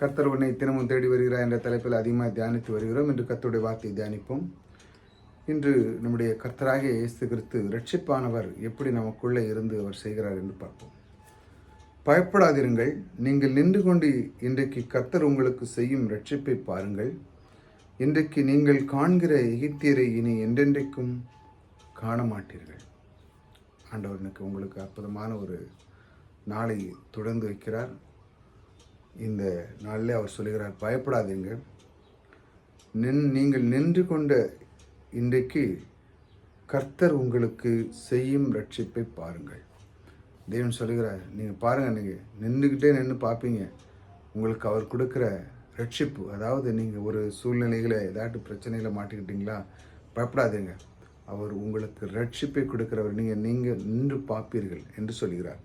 கர்த்தர் உன்னை தினமும் தேடி வருகிறார் என்ற தலைப்பில் அதிகமாக தியானித்து வருகிறோம். இன்று கர்த்தருடைய வார்த்தையை தியானிப்போம். இன்று நம்முடைய கர்த்தராக இயேசு கிறிஸ்து ரட்சிப்பானவர் எப்படி நமக்குள்ளே இருந்து அவர் செய்கிறார் என்று பார்ப்போம். பயப்படாதிருங்கள். நீங்கள் நின்று கொண்டு இன்றைக்கு கர்த்தர் உங்களுக்கு செய்யும் ரட்சிப்பை பாருங்கள். இன்றைக்கு நீங்கள் காண்கிற எகிப்தியரை இனி என்றென்றைக்கும் காண மாட்டீர்கள் ஆண்டவனுக்கு உங்களுக்கு அற்புதமான ஒரு நாளை தொடர்ந்து வைக்கிறார். இந்த நாளில் அவர் சொல்கிறார் பயப்படாதீங்க நின் நீங்கள் நின்று கொண்ட இன்றைக்கு கர்த்தர் உங்களுக்கு செய்யும் ரட்சிப்பை பாருங்கள். தேவன் சொல்லுகிறார் நீங்கள் பாருங்கள் நீங்கள் நின்றுக்கிட்டே நின்று பார்ப்பீங்க. உங்களுக்கு அவர் கொடுக்குற ரட்சிப்பு அதாவது நீங்கள் ஒரு சூழ்நிலைகளை ஏதாட்டு பிரச்சனையில் மாட்டிக்கிட்டீங்களா பயப்படாதீங்க. அவர் உங்களுக்கு ரட்சிப்பை கொடுக்குறவர். நீங்கள் நீங்கள் நின்று பார்ப்பீர்கள் என்று சொல்கிறார்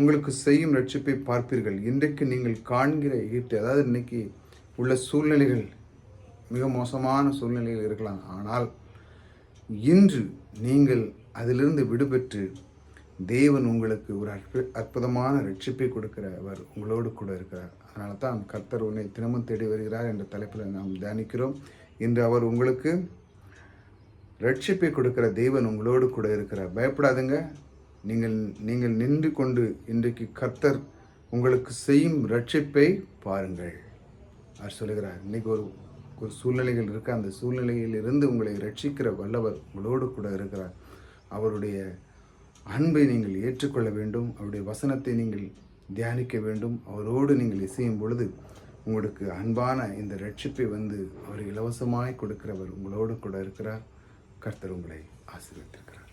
உங்களுக்கு செய்யும் ரட்சிப்பை பார்ப்பீர்கள். இன்றைக்கு நீங்கள் காண்கிற ஈட்டு அதாவது இன்னைக்கு உள்ள சூழ்நிலைகள் மிக மோசமான சூழ்நிலையில் இருக்கலாம். ஆனால் இன்று நீங்கள் அதிலிருந்து விடுபெற்று தேவன் உங்களுக்கு ஒரு அற்பு அற்புதமான ரட்சிப்பை கொடுக்கிறவர் உங்களோடு கூட இருக்கிறார். அதனால தான் கர்த்தர் உன்னை தினமும் தேடி வருகிறார் என்ற தலைப்பில் நாம் தியானிக்கிறோம். இன்று அவர் உங்களுக்கு ரட்சிப்பை கொடுக்கிற தேவன் உங்களோடு கூட இருக்கிறார். பயப்படாதுங்க. நீங்கள் நீங்கள் நின்று கொண்டு இன்றைக்கு கர்த்தர் உங்களுக்கு செய்யும் ரட்சிப்பை பாருங்கள். அவர் சொல்லுகிறார் இன்றைக்கி ஒரு ஒரு சூழ்நிலைகள் இருக்க. அந்த சூழ்நிலையில் இருந்து உங்களை ரட்சிக்கிற வல்லவர் உங்களோடு கூட இருக்கிறார். அவருடைய அன்பை நீங்கள் ஏற்றுக்கொள்ள வேண்டும். அவருடைய வசனத்தை நீங்கள் தியானிக்க வேண்டும். அவரோடு நீங்கள் இசையும் பொழுது உங்களுக்கு அன்பான இந்த ரட்சிப்பை வந்து அவர் இலவசமாய் கொடுக்கிறவர் உங்களோடு கூட இருக்கிறார். கர்த்தர் உங்களை ஆசீர்வதித்தார்